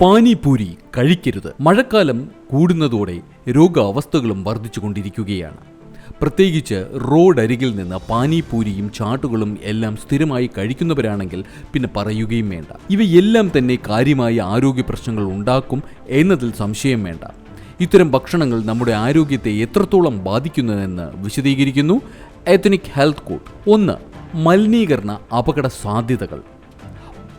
പാനിപൂരി കഴിക്കരുത്. മഴക്കാലം കൂടുന്നതോടെ രോഗാവസ്ഥകളും വർദ്ധിച്ചു കൊണ്ടിരിക്കുകയാണ് പ്രത്യേകിച്ച് റോഡരികിൽ നിന്ന് പാനിപൂരിയും ചാട്ടുകളും എല്ലാം സ്ഥിരമായി കഴിക്കുന്നവരാണെങ്കിൽ പിന്നെ പറയുകയും വേണ്ട. ഇവയെല്ലാം തന്നെ കാര്യമായ ആരോഗ്യ പ്രശ്നങ്ങൾ ഉണ്ടാക്കും എന്നതിൽ സംശയം വേണ്ട. ഇത്തരം ഭക്ഷണങ്ങൾ നമ്മുടെ ആരോഗ്യത്തെ എത്രത്തോളം ബാധിക്കുന്നതെന്ന് വിശദീകരിക്കുന്നു. എത്നിക് ഹെൽത്ത് കോഡ് ഒന്ന് മലിനീകരണ അപകട സാധ്യതകൾ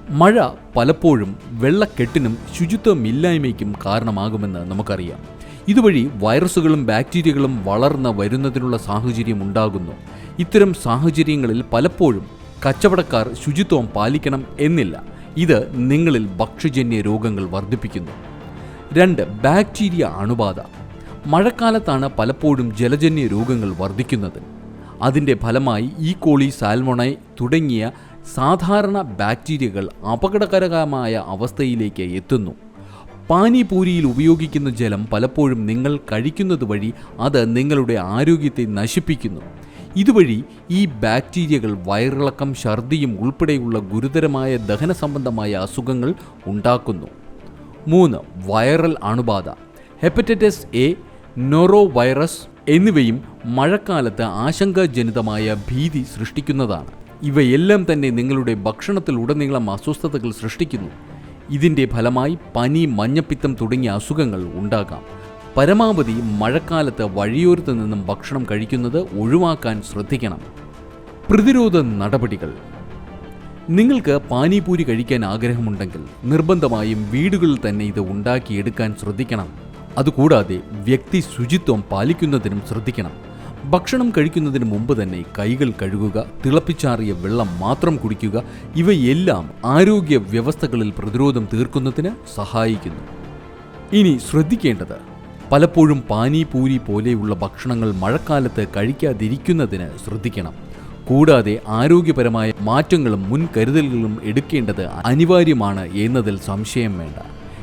മഴ പലപ്പോഴും വെള്ളക്കെട്ടിനും ശുചിത്വമില്ലായ്മയ്ക്കും കാരണമാകുമെന്ന് നമുക്കറിയാം. ഇതുവഴി വൈറസുകളും ബാക്ടീരിയകളും വളർന്ന് വരുന്നതിനുള്ള സാഹചര്യം ഉണ്ടാകുന്നു. ഇത്തരം സാഹചര്യങ്ങളിൽ പലപ്പോഴും കച്ചവടക്കാർ ശുചിത്വം പാലിക്കണം എന്നില്ല. ഇത് നിങ്ങളിൽ ഭക്ഷ്യജന്യ രോഗങ്ങൾ വർദ്ധിപ്പിക്കുന്നു. രണ്ട് ബാക്ടീരിയ അണുബാധ. മഴക്കാലത്താണ് പലപ്പോഴും ജലജന്യ രോഗങ്ങൾ വർദ്ധിക്കുന്നത്. അതിന്റെ ഫലമായി ഈ കോളി സാൽമൊണൈ തുടങ്ങിയ സാധാരണ ബാക്ടീരിയകൾ അപകടകരമായ അവസ്ഥയിലേക്ക് എത്തുന്നു. പാനിപൂരിയിൽ ഉപയോഗിക്കുന്ന ജലം പലപ്പോഴും നിങ്ങൾ കഴിക്കുന്നത് വഴി അത് നിങ്ങളുടെ ആരോഗ്യത്തെ നശിപ്പിക്കുന്നു. ഇതുവഴി ഈ ബാക്ടീരിയകൾ വയറിളക്കം ഛർദിയും ഉൾപ്പെടെയുള്ള ഗുരുതരമായ ദഹന സംബന്ധമായ അസുഖങ്ങൾ ഉണ്ടാക്കുന്നു. മൂന്ന് വൈറൽ അണുബാധ. ഹെപ്പറ്റൈറ്റിസ് എ നൊറോ വൈറസ് എന്നിവയും മഴക്കാലത്ത് ആശങ്കാജനിതമായ ഭീതി സൃഷ്ടിക്കുന്നതാണ്. ഇവയെല്ലാം തന്നെ നിങ്ങളുടെ ഭക്ഷണത്തിൽ ഉടനീളം അസ്വസ്ഥതകൾ സൃഷ്ടിക്കുന്നു. ഇതിന്റെ ഫലമായി പനി മഞ്ഞപ്പിത്തം തുടങ്ങിയ അസുഖങ്ങൾ ഉണ്ടാകാം. പരമാവധി മഴക്കാലത്ത് വഴിയോരത്ത് നിന്നും ഭക്ഷണം കഴിക്കുന്നത് ഒഴിവാക്കാൻ ശ്രദ്ധിക്കണം. പ്രതിരോധ നടപടികൾ. നിങ്ങൾക്ക് പാനിപൂരി കഴിക്കാൻ ആഗ്രഹമുണ്ടെങ്കിൽ നിർബന്ധമായും വീടുകളിൽ തന്നെ ഇത് ഉണ്ടാക്കിയെടുക്കാൻ ശ്രദ്ധിക്കണം. അതുകൂടാതെ വ്യക്തി ശുചിത്വം പാലിക്കുന്നതിനും ശ്രദ്ധിക്കണം. ഭക്ഷണം കഴിക്കുന്നതിന് മുമ്പ് തന്നെ കൈകൾ കഴുകുക തിളപ്പിച്ചാറിയ വെള്ളം മാത്രം കുടിക്കുക ഇവയെല്ലാം ആരോഗ്യ വ്യവസ്ഥകളിൽ പ്രതിരോധം തീർക്കുന്നതിന് സഹായിക്കുന്നു. ഇനി ശ്രദ്ധിക്കേണ്ടത് പലപ്പോഴും പാനിപൂരി പോലെയുള്ള ഭക്ഷണങ്ങൾ മഴക്കാലത്ത് കഴിക്കാതിരിക്കുന്നതിന് ശ്രദ്ധിക്കണം. കൂടാതെ ആരോഗ്യപരമായ മാറ്റങ്ങളും മുൻകരുതലുകളും എടുക്കേണ്ടത് അനിവാര്യമാണ് എന്നതിൽ സംശയം വേണ്ട.